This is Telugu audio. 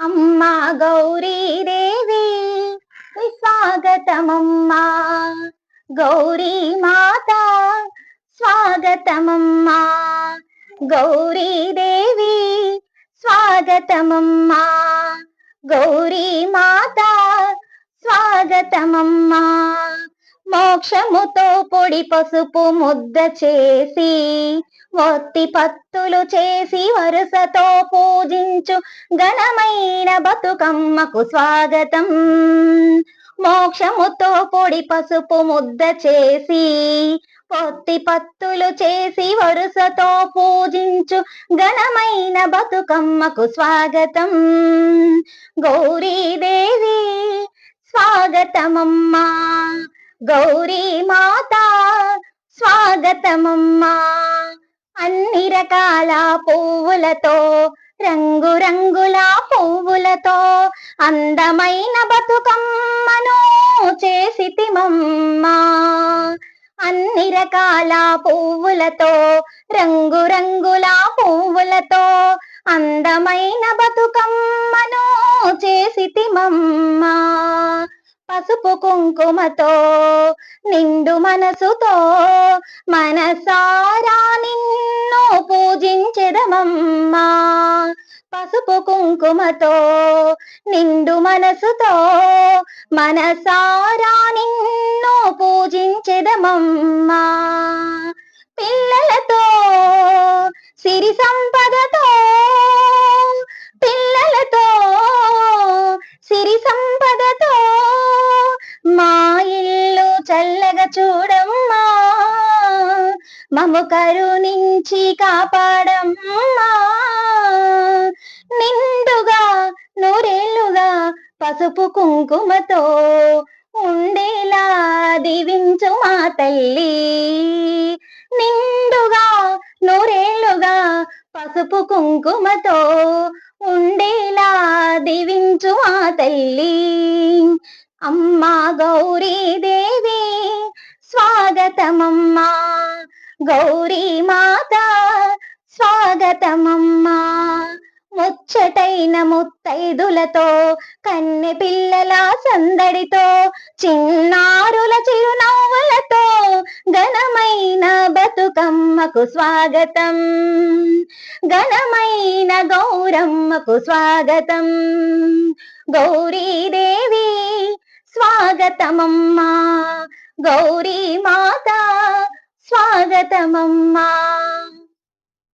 అమ్మా గౌరీదేవి స్వాగతమమ్మా. గౌరీ మాత స్వాగతమమ్మా. గౌరీదేవి స్వాగతమమ్మా. గౌరీ మాత స్వాగతమమ్మా. మోక్షముతో పొడి పసుపు ముద్ద చేసి ఒత్తి పత్తులు చేసి వరుసతో పూజించు ఘనమైన బతుకమ్మకు స్వాగతం. మోక్షముతో పొడి పసుపు ముద్ద చేసి పొత్తి పత్తులు చేసి వరుసతో పూజించు ఘనమైన బతుకమ్మకు స్వాగతం. గౌరీదేవి స్వాగతమమ్మా. గౌరీ మాత స్వాగతమమ్మా. అన్ని రకాల పువ్వులతో రంగురంగుల పువ్వులతో అందమైన బతుకమ్మను చేసితిమమ్మా. అన్ని రకాల పువ్వులతో రంగురంగుల పువ్వులతో అందమైన బతుకమ్మను చేసితిమమ్మా. పసుపు కుంకుమతో నిండు మనసుతో మనసారా నిన్ను పూజించెదమమ్మా. పసుపు కుంకుమతో నిండు మనసుతో మనసారా నిన్ను పూజించెదమమ్మా. మము కరుణించి కాపాడమ్మా. నిండుగా నూరేళ్ళుగా పసుపు కుంకుమతో ఉండేలా దీవించు మా తల్లి. నిండుగా నూరేళ్ళుగా పసుపు కుంకుమతో ఉండేలా దీవించు మా తల్లి. అమ్మా గౌరీదేవి స్వాగతమమ్మా. గౌరీ మాత స్వాగతమమ్మా. ముచ్చటైన ముత్తైదులతో కన్నె పిల్లల సందడితో చిన్నారుల చిరునవ్వులతో ఘనమైన బతుకమ్మకు స్వాగతం. ఘనమైన గౌరమ్మకు స్వాగతం. గౌరీదేవి స్వాగతమమ్మా. గౌరీ మాతా స్వాగతమమ్మా